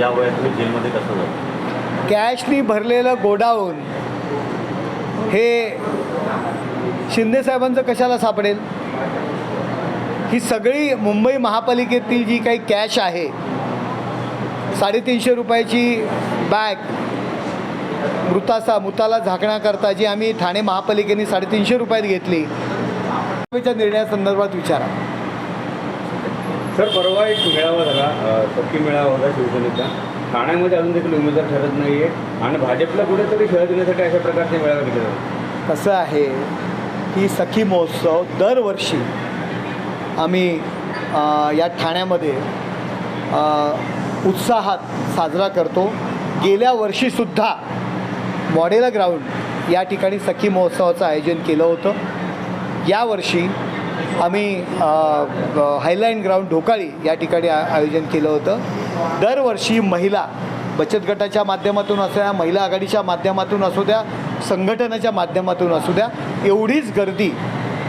या वयात तुम्ही जेलमध्ये कसं जातो कॅशनी भरलेलं गोडाऊन हे शिंदेसाहेबांचं कशाला सापडेल? ही सगळी मुंबई महापालिकेतील जी काही कॅश आहे साडेतीनशे रुपयाची बॅग मृताचा मृताला झाकण्याकरता जी आम्ही ठाणे महापालिकेने साडेतीनशे रुपयात घेतली निर्णयासंदर्भात विचारा. सर परवा एक मेळावा झाला सखी मेळावा होता शिवसेनेचा. ठाण्यामध्ये अजून देखील उमेदवार ठरत नाही आहे आणि भाजपला कुठेतरी खेळ देण्यासाठी अशा प्रकारचे मेळावे घेतले जातात. कसं आहे की सखी महोत्सव दरवर्षी आम्ही या ठाण्यामध्ये उत्साहात साजरा करतो. गेल्या वर्षीसुद्धा मॉडेला ग्राउंड या ठिकाणी सखी महोत्सवाचं आयोजन केलं होतं. यावर्षी आम्ही हायलाईन ग्राउंड ढोकाळी या ठिकाणी आयोजन केलं होतं. दरवर्षी महिला बचत गटाच्या माध्यमातून असू द्या महिला आघाडीच्या माध्यमातून असू द्या संघटनाच्या माध्यमातून असू द्या एवढीच गर्दी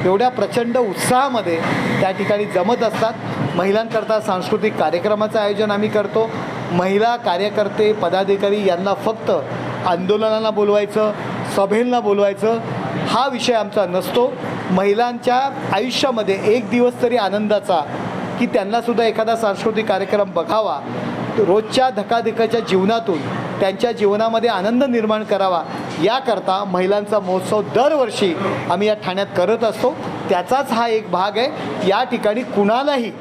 एवढ्या प्रचंड उत्साहामध्ये त्या ठिकाणी जमत असतात. महिलांकरता सांस्कृतिक कार्यक्रमाचं आयोजन आम्ही करतो. महिला कार्यकर्ते पदाधिकारी यांना फक्त आंदोलनाला बोलवायचं सभेंना बोलवायचं हा विषय आमचा नसतो. महिलांच्या आयुष्यामध्ये एक दिवस तरी आनंदाचा की त्यांनासुद्धा एखादा सांस्कृतिक कार्यक्रम बघावा. रोजच्या धकाधकाच्या जीवनातून त्यांच्या जीवनामध्ये आनंद निर्माण करावा. याकरता महिलांचा महोत्सव दरवर्षी आम्ही या ठाण्यात करत असतो. त्याचाच हा एक भाग आहे. या ठिकाणी कुणालाही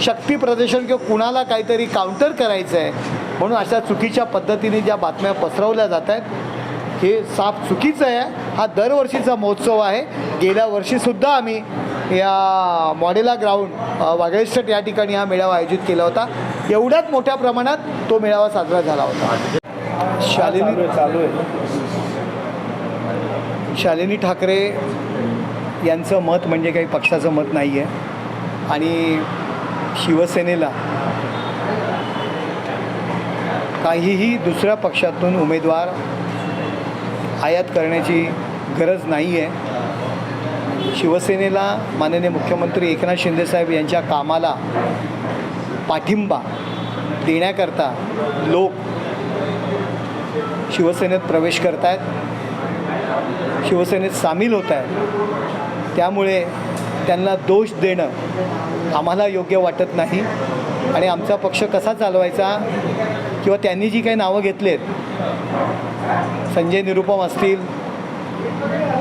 शक्ती प्रदर्शन किंवा कुणाला काहीतरी काउंटर करायचं आहे म्हणून अशा चुकीच्या पद्धतीने ज्या बातम्या पसरवल्या जात आहेत हे साफ चुकीचं आहे. हा दरवर्षीचा महोत्सव आहे. गेल्या वर्षीसुद्धा आम्ही या मॉडेला ग्राउंड अ, वागळेश्वर या ठिकाणी हा मेळावा आयोजित केला होता. एवढ्याच मोठ्या प्रमाणात तो मेळावा साजरा झाला होता. शालिनी चालू आहे शालिनी ठाकरे यांचं मत म्हणजे काही पक्षाचं मत नाही आहे आणि शिवसेनेला काहीही दुसऱ्या पक्षातून उमेदवार आयात करण्याची गरज नाही आहे शिवसेनेला माननीय मुख्यमंत्री एकनाथ शिंदेसाहेब यांच्या कामाला पाठिंबा देण्याकरता लोक शिवसेनेत प्रवेश करत आहेत शिवसेनेत सामील होत आहेत त्यामुळे त्यांना दोष देणं आम्हाला योग्य वाटत नाही. आणि आमचा पक्ष कसा चालवायचा किंवा त्यांनी जी काही नावं घेतलेत संजय निरुपम असतील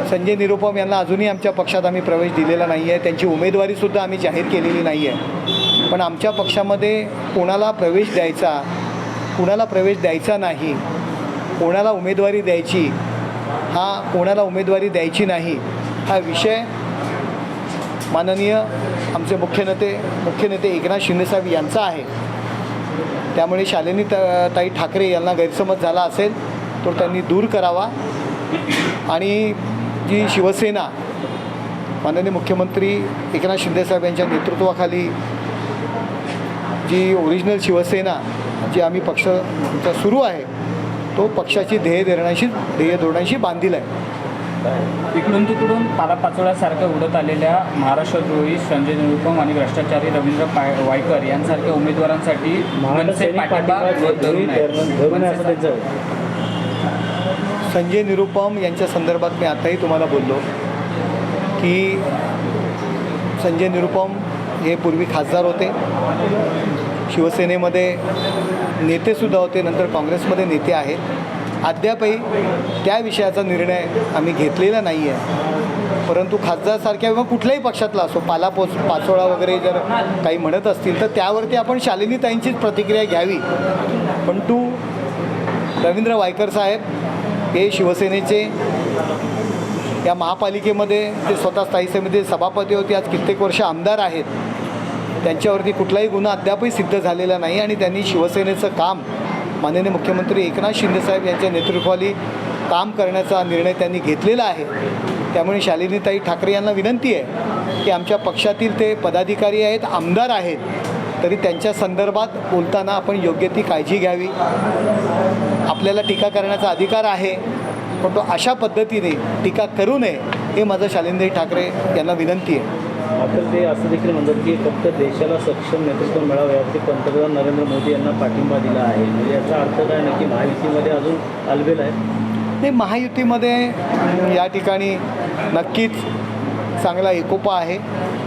संजय निरुपम यांना अजूनही आमच्या पक्षात आम्ही प्रवेश दिलेला नाही आहे त्यांची उमेदवारीसुद्धा आम्ही जाहीर केलेली नाही आहे पण आमच्या पक्षामध्ये कोणाला प्रवेश द्यायचा कुणाला प्रवेश द्यायचा नाही कोणाला उमेदवारी द्यायची हा कोणाला उमेदवारी द्यायची नाही हा विषय माननीय आमचे मुख्य नेते मुख्य नेते एकनाथ शिंदेसाहेब यांचा आहे. त्यामुळे शालिनी ताई ठाकरे यांना गैरसमज झाला असेल तो त्यांनी दूर करावा. आणि जी शिवसेना माननीय मुख्यमंत्री एकनाथ शिंदेसाहेब यांच्या नेतृत्वाखाली जी ओरिजिनल शिवसेना जी आम्ही पक्ष आमचा सुरू आहे तो पक्षाची ध्येय धोरणाशी ध्येय धोरणाशी बांधील आहे. इकडून तिकडून पालापाचोळ्यासारख्या उडत आलेल्या महाराष्ट्रद्रोही संजय निरुपम आणि भ्रष्टाचारी रवींद्र पाय वायकर यांसारख्या उमेदवारांसाठी मनसे पाठिंबा धरून आहे. मनसे- संजय निरुपम यांच्या संदर्भात मी आताही तुम्हाला बोललो की संजय निरुपम हे पूर्वी खासदार होते. शिवसेनेमध्ये नेतेसुद्धा होते नंतर काँग्रेसमध्ये नेते आहेत. अद्यापही त्या विषयाचा निर्णय आम्ही घेतलेला नाही आहे परंतु खासदारसारख्या किंवा कुठल्याही पक्षातला असो पालापोच पाचोळा वगैरे जर काही म्हणत असतील तर त्यावरती आपण शालिनीताईंचीच प्रतिक्रिया घ्यावी. पण तू रवींद्र वायकर साहेब हे शिवसेनेचे या महापालिकेमध्ये ते स्वतः स्थायी समिती सभापती होते आज कित्येक वर्ष आमदार आहेत त्यांच्यावरती कुठलाही गुन्हा अद्यापही सिद्ध झालेला नाही आणि त्यांनी शिवसेनेचं काम माननीय मुख्यमंत्री एकनाथ शिंदेसाहेब यांच्या नेतृत्वाली काम करण्याचा निर्णय त्यांनी घेतलेला आहे. त्यामुळे शालिनीताई ठाकरे यांना विनंती आहे की आमच्या पक्षातील ते पदाधिकारी आहेत आमदार आहेत तरी त्यांच्या संदर्भात बोलताना आपण योग्य ती काळजी घ्यावी. आपल्याला टीका करण्याचा अधिकार आहे पण तो अशा पद्धतीने टीका करू नये हे माझं शालिंदेई ठाकरे यांना विनंती आहे. मात्र ते असं देखील म्हणतात की फक्त देशाला सक्षम नेतृत्व मिळावं यासाठी पंतप्रधान नरेंद्र मोदी यांना पाठिंबा दिला आहे. म्हणजे याचा अर्थ काय नक्की महायुतीमध्ये अजून अलबेल आहे नाही महायुतीमध्ये या ठिकाणी नक्कीच चांगला एकोपा आहे.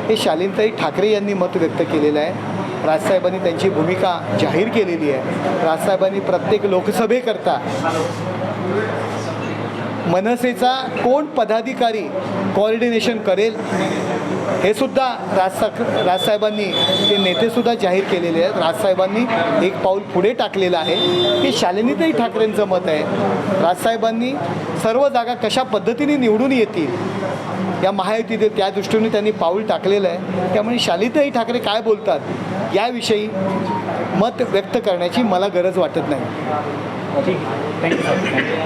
हे शालीनताई ठाकरे यांनी मत व्यक्त केलेलं आहे. राजसाहेबांनी त्यांची भूमिका जाहीर केलेली आहे. राजसाहेबांनी प्रत्येक लोकसभेकरता मनसेचा कोण पदाधिकारी कोऑर्डिनेशन करेल हे सुद्धा राजसा राजसाहेबांनी ते नेतेसुद्धा जाहीर केलेले आहेत. राजसाहेबांनी एक पाऊल पुढे टाकलेलं आहे. हे शालिनीताई ठाकरेंचं मत आहे. राजसाहेबांनी सर्व जागा कशा पद्धतीने निवडून येतील या महायुतीत त्या दृष्टीने त्यांनी पाऊल टाकलेलं आहे. त्यामुळे शालिताई ठाकरे काय बोलतात याविषयी मत व्यक्त करण्याची मला गरज वाटत नाही. Thank you thank you